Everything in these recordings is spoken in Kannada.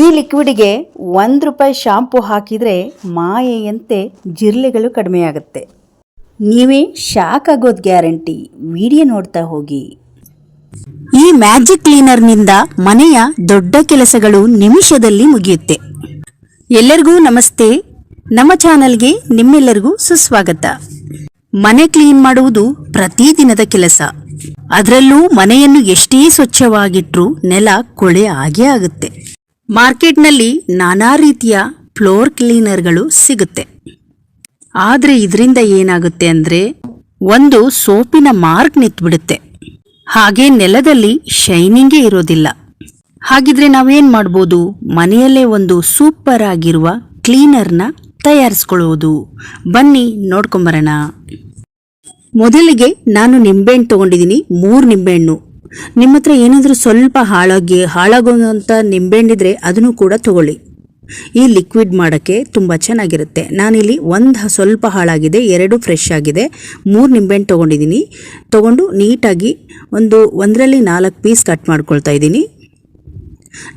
ಈ ಲಿಕ್ವಿಡ್ಗೆ ಒಂದು ರೂಪಾಯಿ ಶಾಂಪು ಹಾಕಿದರೆ ಮಾಯೆಯಂತೆ ಜಿರ್ಲೆಗಳು ಕಡಿಮೆಯಾಗುತ್ತೆ. ನೀವೇ ಶಾಕ್ ಆಗೋದು ಗ್ಯಾರಂಟಿ. ವಿಡಿಯೋ ನೋಡ್ತಾ ಹೋಗಿ. ಈ ಮ್ಯಾಜಿಕ್ ಕ್ಲೀನರ್ನಿಂದ ಮನೆಯ ದೊಡ್ಡ ಕೆಲಸಗಳು ನಿಮಿಷದಲ್ಲಿ ಮುಗಿಯುತ್ತೆ. ಎಲ್ಲರಿಗೂ ನಮಸ್ತೆ. ನಮ್ಮ ಚಾನಲ್ಗೆ ನಿಮ್ಮೆಲ್ಲರಿಗೂ ಸುಸ್ವಾಗತ. ಮನೆ ಕ್ಲೀನ್ ಮಾಡುವುದು ಪ್ರತಿದಿನದ ಕೆಲಸ. ಅದರಲ್ಲೂ ಮನೆಯನ್ನು ಎಷ್ಟೇ ಸ್ವಚ್ಛವಾಗಿಟ್ಟರೂ ನೆಲ ಕೊಳೆ ಆಗೇ ಆಗುತ್ತೆ. ಮಾರ್ಕೆಟ್ನಲ್ಲಿ ನಾನಾ ರೀತಿಯ ಫ್ಲೋರ್ ಕ್ಲೀನರ್ಗಳು ಸಿಗುತ್ತೆ. ಆದರೆ ಇದರಿಂದ ಏನಾಗುತ್ತೆ ಅಂದರೆ ಒಂದು ಸೋಪಿನ ಮಾರ್ಕ್ ನಿಂತ್ಬಿಡುತ್ತೆ. ಹಾಗೆ ನೆಲದಲ್ಲಿ ಶೈನಿಂಗೇ ಇರೋದಿಲ್ಲ. ಹಾಗಿದ್ರೆ ನಾವೇನು ಮಾಡ್ಬೋದು? ಮನೆಯಲ್ಲೇ ಒಂದು ಸೂಪರ್ ಆಗಿರುವ ಕ್ಲೀನರ್ನ ತಯಾರಿಸ್ಕೊಳ್ಳುವುದು ಬನ್ನಿ, ನೋಡ್ಕೊಂಬರೋಣ. ಮೊದಲಿಗೆ ನಾನು ನಿಂಬೆಹಣ್ಣು ತಗೊಂಡಿದ್ದೀನಿ. ಮೂರು ನಿಂಬೆಹಣ್ಣು. ನಿಮ್ಮ ಹತ್ರ ಏನಾದರೂ ಸ್ವಲ್ಪ ಹಾಳಾಗಿ ಹಾಳಾಗೋದಂಥ ನಿಂಬೆಹಣ್ಣಿದ್ರೆ ಅದನ್ನು ಕೂಡ ತಗೊಳ್ಳಿ. ಈ ಲಿಕ್ವಿಡ್ ಮಾಡೋಕ್ಕೆ ತುಂಬ ಚೆನ್ನಾಗಿರುತ್ತೆ. ನಾನಿಲ್ಲಿ ಒಂದು ಸ್ವಲ್ಪ ಹಾಳಾಗಿದೆ, ಎರಡು ಫ್ರೆಶ್ ಆಗಿದೆ. ಮೂರು ನಿಂಬೆಹಣ್ಣು ತೊಗೊಂಡಿದ್ದೀನಿ. ತೊಗೊಂಡು ನೀಟಾಗಿ ಒಂದು ಒಂದರಲ್ಲಿ ನಾಲ್ಕು ಪೀಸ್ ಕಟ್ ಮಾಡ್ಕೊಳ್ತಾ ಇದ್ದೀನಿ.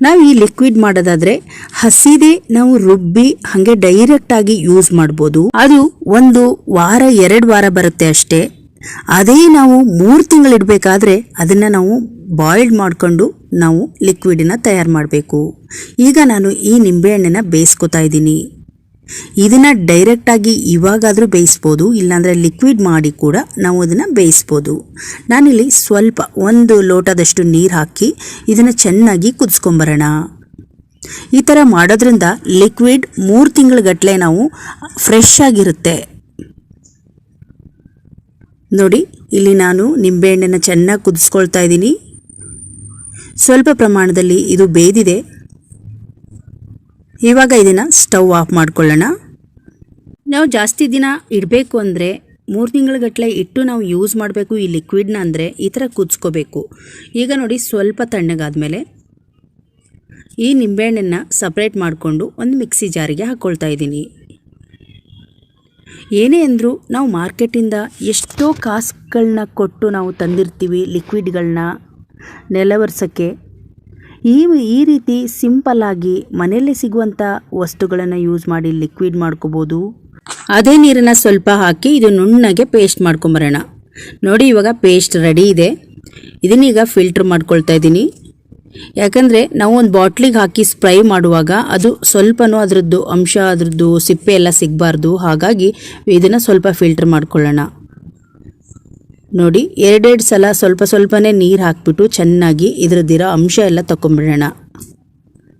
ನಾವು ಈ ಲಿಕ್ವಿಡ್ ಮಾಡೋದಾದರೆ ಹಸಿದೆ ನಾವು ರುಬ್ಬಿ, ಹಾಗೆ ಡೈರೆಕ್ಟಾಗಿ ಯೂಸ್ ಮಾಡ್ಬೋದು. ಅದು ಒಂದು ವಾರ, ಎರಡು ವಾರ ಬರುತ್ತೆ ಅಷ್ಟೇ. ಅದೇ ನಾವು ಮೂರು ತಿಂಗಳಿಡಬೇಕಾದ್ರೆ ಅದನ್ನು ನಾವು ಬಾಯ್ಲ್ಡ್ ಮಾಡಿಕೊಂಡು ನಾವು ಲಿಕ್ವಿಡನ್ನು ತಯಾರು ಮಾಡಬೇಕು. ಈಗ ನಾನು ಈ ನಿಂಬೆಹಣ್ಣನ್ನ ಬೇಯಿಸ್ಕೊತಾ ಇದ್ದೀನಿ. ಇದನ್ನು ಡೈರೆಕ್ಟಾಗಿ ಇವಾಗಾದರೂ ಬೇಯಿಸ್ಬೋದು, ಇಲ್ಲಾಂದರೆ ಲಿಕ್ವಿಡ್ ಮಾಡಿ ಕೂಡ ನಾವು ಅದನ್ನು ಬೇಯಿಸ್ಬೋದು. ನಾನಿಲ್ಲಿ ಸ್ವಲ್ಪ ಒಂದು ಲೋಟದಷ್ಟು ನೀರು ಹಾಕಿ ಇದನ್ನು ಚೆನ್ನಾಗಿ ಕುದಿಸ್ಕೊಂಬರೋಣ. ಈ ಥರ ಮಾಡೋದ್ರಿಂದ ಲಿಕ್ವಿಡ್ ಮೂರು ತಿಂಗಳಗಟ್ಟಲೆ ನಾವು ಫ್ರೆಶ್ ಆಗಿರುತ್ತೆ. ನೋಡಿ, ಇಲ್ಲಿ ನಾನು ನಿಂಬೆಹಣ್ಣನ್ನು ಚೆನ್ನಾಗಿ ಕುದಿಸ್ಕೊಳ್ತಾ ಇದ್ದೀನಿ. ಸ್ವಲ್ಪ ಪ್ರಮಾಣದಲ್ಲಿ ಇದು ಬೇದಿದೆ. ಇವಾಗ ಇದನ್ನು ಸ್ಟವ್ ಆಫ್ ಮಾಡ್ಕೊಳ್ಳೋಣ. ನಾವು ಜಾಸ್ತಿ ದಿನ ಇಡಬೇಕು ಅಂದರೆ ಮೂರು ತಿಂಗಳಗಟ್ಟಲೆ ಇಟ್ಟು ನಾವು ಯೂಸ್ ಮಾಡಬೇಕು ಈ ಲಿಕ್ವಿಡ್ನ ಅಂದರೆ ಈ ಥರ ಕುದಿಸ್ಕೋಬೇಕು. ಈಗ ನೋಡಿ ಸ್ವಲ್ಪ ತಣ್ಣಗಾದ್ಮೇಲೆ ಈ ನಿಂಬೆಹಣ್ಣನ್ನು ಸಪ್ರೇಟ್ ಮಾಡಿಕೊಂಡು ಒಂದು ಮಿಕ್ಸಿ ಜಾರಿಗೆ ಹಾಕ್ಕೊಳ್ತಾ ಇದ್ದೀನಿ. ಏನೇ ಅಂದರೂ ನಾವು ಮಾರ್ಕೆಟಿಂದ ಎಷ್ಟೋ ಕಾಸುಗಳನ್ನ ಕೊಟ್ಟು ನಾವು ತಂದಿರ್ತೀವಿ ಲಿಕ್ವಿಡ್ಗಳನ್ನ ನೆಲವರ್ಸೋಕ್ಕೆ. ಈ ಈ ರೀತಿ ಸಿಂಪಲ್ ಆಗಿ ಮನೆಯಲ್ಲೇ ಸಿಗುವಂಥ ವಸ್ತುಗಳನ್ನು ಯೂಸ್ ಮಾಡಿ ಲಿಕ್ವಿಡ್ ಮಾಡ್ಕೋಬೋದು. ಅದೇ ನೀರನ್ನು ಸ್ವಲ್ಪ ಹಾಕಿ ಇದು ನುಣ್ಣಗೆ ಪೇಸ್ಟ್ ಮಾಡ್ಕೊಂಬರೋಣ. ನೋಡಿ ಇವಾಗ ಪೇಸ್ಟ್ ರೆಡಿ ಇದೆ. ಇದನ್ನೀಗ ಫಿಲ್ಟ್ರ್ ಮಾಡ್ಕೊಳ್ತಾ ಇದ್ದೀನಿ. ಯಾಕಂದರೆ ನಾವು ಒಂದು ಬಾಟ್ಲಿಗೆ ಹಾಕಿ ಸ್ಪ್ರೈ ಮಾಡುವಾಗ ಅದು ಸ್ವಲ್ಪನೂ ಅದರದ್ದು ಅಂಶ, ಅದರದ್ದು ಸಿಪ್ಪೆ ಎಲ್ಲ ಸಿಗಬಾರ್ದು. ಹಾಗಾಗಿ ಇದನ್ನು ಸ್ವಲ್ಪ ಫಿಲ್ಟರ್ ಮಾಡ್ಕೊಳ್ಳೋಣ. ನೋಡಿ, ಎರಡೆರಡು ಸಲ ಸ್ವಲ್ಪ ಸ್ವಲ್ಪನೇ ನೀರು ಹಾಕ್ಬಿಟ್ಟು ಚೆನ್ನಾಗಿ ಇದರದ್ದಿರೋ ಅಂಶ ಎಲ್ಲ ತಗೊಂಬಿಡೋಣ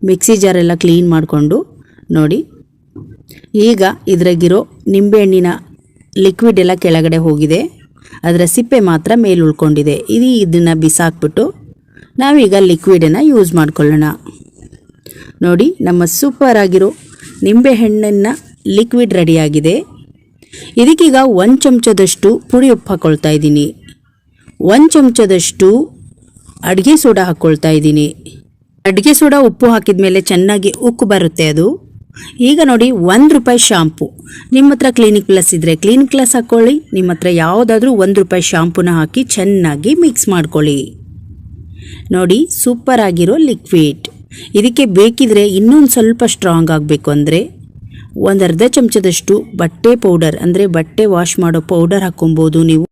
ಮಿಕ್ಸಿ ಜಾರೆಲ್ಲ ಕ್ಲೀನ್ ಮಾಡಿಕೊಂಡು, ನೋಡಿ. ಈಗ ಇದ್ರಾಗಿರೋ ನಿಂಬೆಹಣ್ಣಿನ ಲಿಕ್ವಿಡ್ ಎಲ್ಲ ಕೆಳಗಡೆ ಹೋಗಿದೆ. ಅದರ ಸಿಪ್ಪೆ ಮಾತ್ರ ಮೇಲೆ ಉಳ್ಕೊಂಡಿದೆ. ಇದು ಇದನ್ನು ಬಿಸಾಕ್ಬಿಟ್ಟು ನಾವೀಗ ಲಿಕ್ವಿಡನ್ನು ಯೂಸ್ ಮಾಡ್ಕೊಳ್ಳೋಣ. ನೋಡಿ, ನಮ್ಮ ಸೂಪರ್ ಆಗಿರೋ ನಿಂಬೆಹಣ್ಣನ್ನು ಲಿಕ್ವಿಡ್ ರೆಡಿಯಾಗಿದೆ ಇದಕ್ಕೀಗ ಒಂದು ಚಮಚದಷ್ಟು ಪುಡಿ ಉಪ್ಪು ಹಾಕ್ಕೊಳ್ತಾ ಇದ್ದೀನಿ. ಒಂದು ಚಮಚದಷ್ಟು ಅಡುಗೆ ಸೋಡಾ ಹಾಕ್ಕೊಳ್ತಾ ಇದ್ದೀನಿ. ಅಡುಗೆ ಸೋಡಾ ಉಪ್ಪು ಹಾಕಿದ ಮೇಲೆ ಚೆನ್ನಾಗಿ ಉಕ್ಕು ಬರುತ್ತೆ ಅದು. ಈಗ ನೋಡಿ, ಒಂದು ರೂಪಾಯಿ ಶಾಂಪು ನಿಮ್ಮ ಹತ್ರ ಕ್ಲಿನಿಕ್ ಪ್ಲಸ್ ಇದ್ದರೆ ಕ್ಲಿನಿಕ್ ಪ್ಲಸ್ ಹಾಕ್ಕೊಳ್ಳಿ ನಿಮ್ಮ ಹತ್ರ ಯಾವುದಾದ್ರೂ ಒಂದು ರೂಪಾಯಿ ಶಾಂಪುನ ಹಾಕಿ ಚೆನ್ನಾಗಿ ಮಿಕ್ಸ್ ಮಾಡ್ಕೊಳ್ಳಿ. ನೋಡಿ ಸೂಪರ್ ಆಗಿರೋ ಲಿಕ್ವಿಡ್ ಇದಕ್ಕೆ ಬೇಕಿದ್ರೆ ಇನ್ನೊಂದು ಸ್ವಲ್ಪ ಸ್ಟ್ರಾಂಗ್ ಆಗಬೇಕು ಅಂದರೆ ಒಂದು ಅರ್ಧ ಚಮಚದಷ್ಟು ಬಟ್ಟೆ ಪೌಡರ್ ಅಂದರೆ ಬಟ್ಟೆ ವಾಶ್ ಮಾಡೋ ಪೌಡರ್ ಹಾಕ್ಕೊಬೋದು ನೀವು.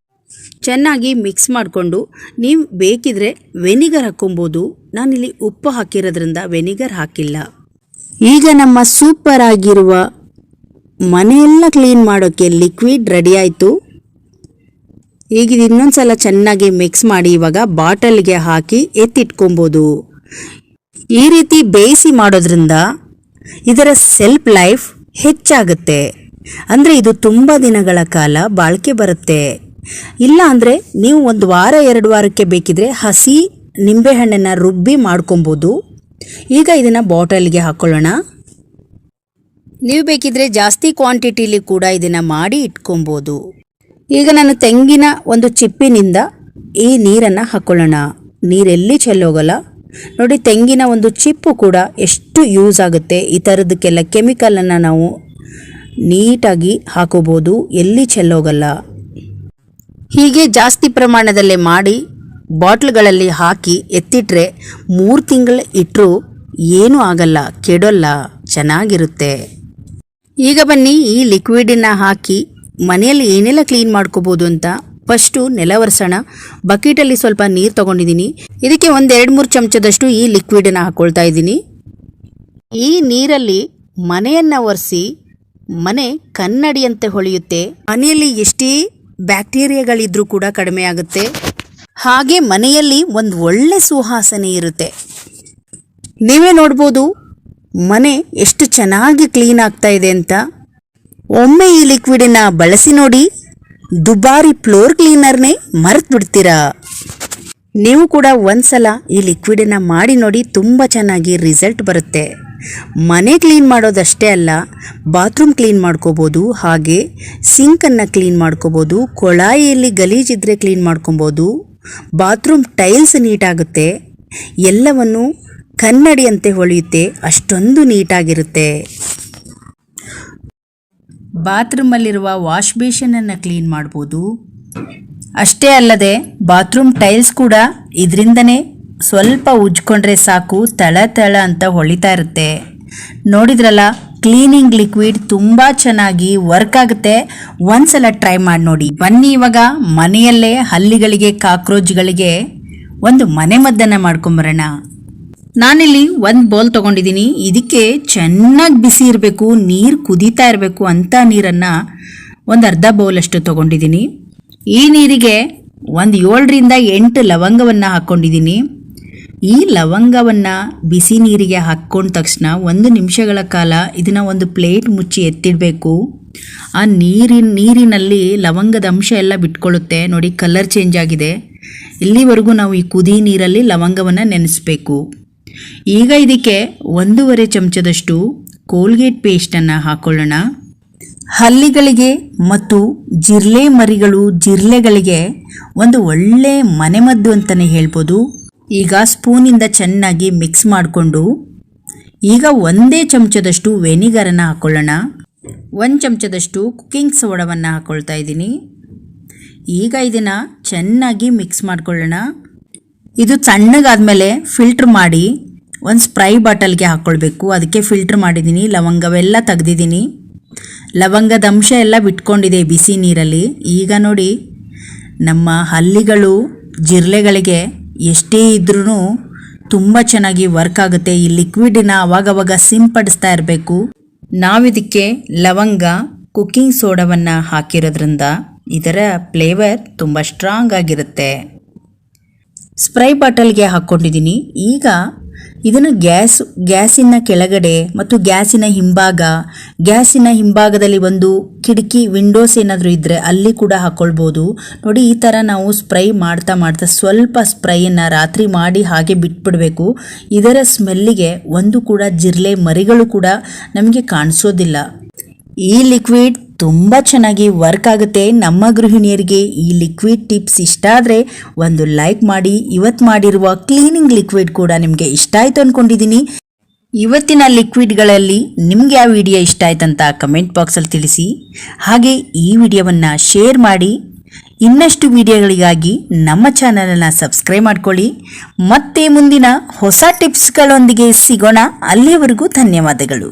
ಚೆನ್ನಾಗಿ ಮಿಕ್ಸ್ ಮಾಡಿಕೊಂಡು ನೀವು ಬೇಕಿದ್ರೆ ವೆನಿಗರ್ ಹಾಕ್ಕೊಬೋದು. ನಾನಿಲ್ಲಿ ಉಪ್ಪು ಹಾಕಿರೋದ್ರಿಂದ ವೆನಿಗರ್ ಹಾಕಿಲ್ಲ. ಈಗ ನಮ್ಮ ಸೂಪರ್ ಆಗಿರುವ ಮನೆಯೆಲ್ಲ ಕ್ಲೀನ್ ಮಾಡೋಕ್ಕೆ ಲಿಕ್ವಿಡ್ ರೆಡಿ ಆಯಿತು. ಈಗ ಇನ್ನೊಂದ್ಸಲ ಚೆನ್ನಾಗಿ ಮಿಕ್ಸ್ ಮಾಡಿ ಇವಾಗ ಬಾಟಲ್ಗೆ ಹಾಕಿ ಎತ್ತಿಟ್ಕೊಬೋದು. ಈ ರೀತಿ ಬೇಯಿಸಿ ಮಾಡೋದ್ರಿಂದ ಇದರ ಸೆಲ್ಫ್ ಲೈಫ್ ಹೆಚ್ಚಾಗುತ್ತೆ. ಅಂದರೆ ಇದು ತುಂಬ ದಿನಗಳ ಕಾಲ ಬಾಳಿಕೆ ಬರುತ್ತೆ. ಇಲ್ಲ ಅಂದರೆ ನೀವು ಒಂದು ವಾರ, ಎರಡು ವಾರಕ್ಕೆ ಬೇಕಿದ್ರೆ ಹಸಿ ನಿಂಬೆಹಣ್ಣನ್ನು ರುಬ್ಬಿ ಮಾಡ್ಕೊಬೋದು. ಈಗ ಇದನ್ನು ಬಾಟಲ್ಗೆ ಹಾಕ್ಕೊಳ್ಳೋಣ ನೀವು ಬೇಕಿದ್ರೆ ಜಾಸ್ತಿ ಕ್ವಾಂಟಿಟಿಲಿ ಕೂಡ ಇದನ್ನು ಮಾಡಿ ಇಟ್ಕೊಬೋದು. ಈಗ ನಾನು ತೆಂಗಿನ ಒಂದು ಚಿಪ್ಪಿನಿಂದ ಈ ನೀರನ್ನು ಹಾಕೊಳ್ಳೋಣ. ನೀರೆಲ್ಲಿ ಚೆಲ್ಲೋಗಲ್ಲ? ನೋಡಿ, ತೆಂಗಿನ ಒಂದು ಚಿಪ್ಪು ಕೂಡ ಎಷ್ಟು ಯೂಸ್ ಆಗುತ್ತೆ. ಈ ಥರದಕ್ಕೆಲ್ಲ ಕೆಮಿಕಲನ್ನು ನಾವು ನೀಟಾಗಿ ಹಾಕೋಬೋದು. ಎಲ್ಲಿ ಚೆಲ್ಲೋಗಲ್ಲ? ಹೀಗೆ ಜಾಸ್ತಿ ಪ್ರಮಾಣದಲ್ಲಿ ಮಾಡಿ ಬಾಟ್ಲ್ಗಳಲ್ಲಿ ಹಾಕಿ ಎತ್ತಿಟ್ರೆ ಮೂರು ತಿಂಗಳು ಇಟ್ಟರೂ ಏನೂ ಆಗಲ್ಲ, ಕೆಡೋಲ್ಲ, ಚೆನ್ನಾಗಿರುತ್ತೆ. ಈಗ ಬನ್ನಿ ಈ ಲಿಕ್ವಿಡನ್ನು ಹಾಕಿ ಮನೆಯಲ್ಲಿ ಏನೆಲ್ಲ ಕ್ಲೀನ್ ಮಾಡ್ಕೋಬೋದು ಅಂತ ಫಸ್ಟು ನೆಲ ಒರೆಸೋಣ. ಬಕೆಟಲ್ಲಿ ಸ್ವಲ್ಪ ನೀರು ತಗೊಂಡಿದ್ದೀನಿ ಇದಕ್ಕೆ ಒಂದು ಎರಡು ಮೂರು ಚಮಚದಷ್ಟು ಈ ಲಿಕ್ವಿಡನ್ನು ಹಾಕ್ಕೊಳ್ತಾ ಇದ್ದೀನಿ. ಈ ನೀರಲ್ಲಿ ಮನೆಯನ್ನು ಒರೆಸಿ ಮನೆ ಕನ್ನಡಿಯಂತೆ ಹೊಳೆಯುತ್ತೆ. ಮನೆಯಲ್ಲಿ ಎಷ್ಟೇ ಬ್ಯಾಕ್ಟೀರಿಯಾಗಳಿದ್ರೂ ಕೂಡ ಕಡಿಮೆ ಆಗುತ್ತೆ. ಹಾಗೆ ಮನೆಯಲ್ಲಿ ಒಂದು ಒಳ್ಳೆ ಸುಹಾಸನೆ ಇರುತ್ತೆ. ನೀವೇ ನೋಡ್ಬೋದು ಮನೆ ಎಷ್ಟು ಚೆನ್ನಾಗಿ ಕ್ಲೀನ್ ಆಗ್ತಾ ಇದೆ ಅಂತ. ಒಮ್ಮೆ ಈ ಲಿಕ್ವಿಡನ್ನ ಬಳಸಿ ನೋಡಿ, ದುಬಾರಿ ಫ್ಲೋರ್ ಕ್ಲೀನರ್ನೇ ಮರೆತು ಬಿಡ್ತೀರಾ? ನೀವು ಕೂಡ ಒಂದ್ಸಲ ಈ ಲಿಕ್ವಿಡನ್ನ ಮಾಡಿ ನೋಡಿ ತುಂಬ ಚೆನ್ನಾಗಿ ರಿಸಲ್ಟ್ ಬರುತ್ತೆ. ಮನೆ ಕ್ಲೀನ್ ಮಾಡೋದಷ್ಟೇ ಅಲ್ಲ ಬಾತ್ರೂಮ್ ಕ್ಲೀನ್ ಮಾಡ್ಕೋಬೋದು, ಹಾಗೆ ಸಿಂಕನ್ನು ಕ್ಲೀನ್ ಮಾಡ್ಕೋಬೋದು, ಕೊಳಾಯಿಯಲ್ಲಿ ಗಲೀಜಿದ್ರೆ ಕ್ಲೀನ್ ಮಾಡ್ಕೊಬೋದು ಬಾತ್ರೂಮ್ ಟೈಲ್ಸ್ ನೀಟಾಗುತ್ತೆ ಎಲ್ಲವನ್ನು ಕನ್ನಡಿಯಂತೆ ಹೊಳೆಯುತ್ತೆ, ಅಷ್ಟೊಂದು ನೀಟಾಗಿರುತ್ತೆ ಬಾತ್ರೂಮಲ್ಲಿರುವ ವಾಶ್ ಬೇಷನನ್ನು ಕ್ಲೀನ್ ಮಾಡ್ಬೋದು. ಅಷ್ಟೇ ಅಲ್ಲದೆ ಬಾತ್ರೂಮ್ ಟೈಲ್ಸ್ ಕೂಡ ಇದರಿಂದನೇ ಸ್ವಲ್ಪ ಉಜ್ಕೊಂಡ್ರೆ ಸಾಕು, ತಳ ತಳ ಅಂತ ಹೊಳಿತಾ ಇರುತ್ತೆ. ನೋಡಿದ್ರಲ್ಲ, ಕ್ಲೀನಿಂಗ್ ಲಿಕ್ವಿಡ್ ತುಂಬ ಚೆನ್ನಾಗಿ ವರ್ಕ್ ಆಗುತ್ತೆ. ಒಂದ್ಸಲ ಟ್ರೈ ಮಾಡಿ ನೋಡಿ. ಬನ್ನಿ ಇವಾಗ ಮನೆಯಲ್ಲೇ ಹಲ್ಲಿಗಳಿಗೆ ಕಾಕ್ರೋಚ್ಗಳಿಗೆ ಒಂದು ಮನೆ ಮದ್ದನ್ನು ಮಾಡ್ಕೊಂಬರೋಣ. ನಾನಿಲ್ಲಿ ಒಂದು ಬೌಲ್ ತಗೊಂಡಿದ್ದೀನಿ ಇದಕ್ಕೆ ಚೆನ್ನಾಗಿ ಬಿಸಿ ಇರಬೇಕು, ನೀರು ಕುದೀತಾ ಇರಬೇಕು ಅಂತ ನೀರನ್ನು ಒಂದು ಅರ್ಧ ಬೌಲಷ್ಟು ತಗೊಂಡಿದ್ದೀನಿ ಈ ನೀರಿಗೆ ಒಂದು ಏಳರಿಂದ ಎಂಟು ಲವಂಗವನ್ನು ಹಾಕ್ಕೊಂಡಿದ್ದೀನಿ ಈ ಲವಂಗವನ್ನು ಬಿಸಿ ನೀರಿಗೆ ಹಾಕ್ಕೊಂಡ ತಕ್ಷಣ ಒಂದು ನಿಮಿಷಗಳ ಕಾಲ ಇದನ್ನು ಒಂದು ಪ್ಲೇಟ್ ಮುಚ್ಚಿ ಎತ್ತಿಡಬೇಕು. ಆ ನೀರಿನ, ನೀರಿನಲ್ಲಿ ಲವಂಗದ ಅಂಶ ಎಲ್ಲ ಬಿಟ್ಕೊಳ್ಳುತ್ತೆ. ನೋಡಿ ಕಲರ್ ಚೇಂಜ್ ಆಗಿದೆ. ಇಲ್ಲಿವರೆಗೂ ನಾವು ಈ ಕುದಿ ನೀರಲ್ಲಿ ಲವಂಗವನ್ನು ನೆನೆಸ್ಬೇಕು. ಈಗ ಇದಕ್ಕೆ ಒಂದೂವರೆ ಚಮಚದಷ್ಟು ಕೋಲ್ಗೇಟ್ ಪೇಸ್ಟನ್ನು ಹಾಕೊಳ್ಳೋಣ. ಹಲ್ಲಿಗಳಿಗೆ ಮತ್ತು ಜಿರ್ಲೆ ಮರಿಗಳು ಜಿರ್ಲೆಗಳಿಗೆ ಒಂದು ಒಳ್ಳೆ ಮನೆಮದ್ದು ಅಂತಲೇ ಹೇಳ್ಬೋದು. ಈಗ ಸ್ಪೂನಿಂದ ಚೆನ್ನಾಗಿ ಮಿಕ್ಸ್ ಮಾಡಿಕೊಂಡು ಈಗ ಒಂದೇ ಚಮಚದಷ್ಟು ವೆನಿಗರನ್ನು ಹಾಕ್ಕೊಳ್ಳೋಣ ಒಂದು ಚಮಚದಷ್ಟು ಕುಕ್ಕಿಂಗ್ ಸೋಡವನ್ನು ಹಾಕ್ಕೊಳ್ತಾ ಇದ್ದೀನಿ. ಈಗ ಇದನ್ನು ಚೆನ್ನಾಗಿ ಮಿಕ್ಸ್ ಮಾಡ್ಕೊಳ್ಳೋಣ. ಇದು ತಣ್ಣಗಾದ್ಮೇಲೆ ಫಿಲ್ಟ್ರ್ ಮಾಡಿ ಒಂದು ಸ್ಪ್ರೈ ಬಾಟಲ್ಗೆ ಹಾಕ್ಕೊಳ್ಬೇಕು ಅದಕ್ಕೆ ಫಿಲ್ಟ್ರ್ ಮಾಡಿದ್ದೀನಿ ಲವಂಗವೆಲ್ಲ ತೆಗ್ದಿದ್ದೀನಿ ಲವಂಗದ ಅಂಶ ಎಲ್ಲ ಬಿಟ್ಕೊಂಡಿದೆ ಬಿಸಿ ನೀರಲ್ಲಿ. ಈಗ ನೋಡಿ, ನಮ್ಮ ಹಲ್ಲಿಗಳು, ಜಿರ್ಲೆಗಳಿಗೆ ಎಷ್ಟೇ ಇದ್ರೂ ತುಂಬ ಚೆನ್ನಾಗಿ ವರ್ಕ್ ಆಗುತ್ತೆ. ಈ ಲಿಕ್ವಿಡನ್ನ ಅವಾಗವಾಗ ಸಿಂಪಡಿಸ್ತಾ ಇರಬೇಕು. ನಾವಿದಕ್ಕೆ ಲವಂಗ ಕುಕ್ಕಿಂಗ್ ಸೋಡವನ್ನು ಹಾಕಿರೋದ್ರಿಂದ ಇದರ ಫ್ಲೇವರ್ ತುಂಬ ಸ್ಟ್ರಾಂಗ್ ಆಗಿರುತ್ತೆ. ಸ್ಪ್ರೈ ಬಾಟಲ್ಗೆ ಹಾಕ್ಕೊಂಡಿದ್ದೀನಿ ಈಗ ಇದನ್ನು ಗ್ಯಾಸ್, ಗ್ಯಾಸಿನ ಕೆಳಗಡೆ ಮತ್ತು ಗ್ಯಾಸಿನ ಹಿಂಭಾಗ, ಗ್ಯಾಸಿನ ಹಿಂಭಾಗದಲ್ಲಿ ಒಂದು ಕಿಟಕಿ, ವಿಂಡೋಸ್ ಏನಾದರೂ ಇದ್ದರೆ ಅಲ್ಲಿ ಕೂಡ ಹಾಕ್ಕೊಳ್ಬೋದು ನೋಡಿ, ಈ ಥರ ನಾವು ಸ್ಪ್ರೈ ಮಾಡ್ತಾ ಮಾಡ್ತಾ ಸ್ವಲ್ಪ ಸ್ಪ್ರೈಯನ್ನು ರಾತ್ರಿ ಮಾಡಿ ಹಾಗೆ ಬಿಟ್ಬಿಡಬೇಕು. ಇದರ ಸ್ಮೆಲ್ಲಿಗೆ ಒಂದು ಕೂಡ ಜಿರ್ಲೆ ಮರಿಗಳು ಕೂಡ ನಮಗೆ ಕಾಣಿಸೋದಿಲ್ಲ. ಈ ಲಿಕ್ವಿಡ್ ತುಂಬ ಚೆನ್ನಾಗಿ ವರ್ಕ್ ಆಗುತ್ತೆ. ನಮ್ಮ ಗೃಹಿಣಿಯರಿಗೆ ಈ ಲಿಕ್ವಿಡ್ ಟಿಪ್ಸ್ ಇಷ್ಟ ಆದರೆ ಒಂದು ಲೈಕ್ ಮಾಡಿ ಇವತ್ತು ಮಾಡಿರುವ ಕ್ಲೀನಿಂಗ್ ಲಿಕ್ವಿಡ್ ಕೂಡ ನಿಮಗೆ ಇಷ್ಟ ಆಯಿತು ಅಂದ್ಕೊಂಡಿದ್ದೀನಿ ಇವತ್ತಿನ ಲಿಕ್ವಿಡ್ಗಳಲ್ಲಿ ನಿಮಗೆ ಯಾವ ವಿಡಿಯೋ ಇಷ್ಟ ಆಯ್ತಂತ ಕಮೆಂಟ್ ಬಾಕ್ಸಲ್ಲಿ ತಿಳಿಸಿ. ಹಾಗೆ ಈ ವಿಡಿಯೋವನ್ನು ಶೇರ್ ಮಾಡಿ. ಇನ್ನಷ್ಟು ವಿಡಿಯೋಗಳಿಗಾಗಿ ನಮ್ಮ ಚಾನಲನ್ನು ಸಬ್ಸ್ಕ್ರೈಬ್ ಮಾಡ್ಕೊಳ್ಳಿ. ಮತ್ತೆ ಮುಂದಿನ ಹೊಸ ಟಿಪ್ಸ್ಗಳೊಂದಿಗೆ ಸಿಗೋಣ. ಅಲ್ಲಿಯವರೆಗೂ ಧನ್ಯವಾದಗಳು.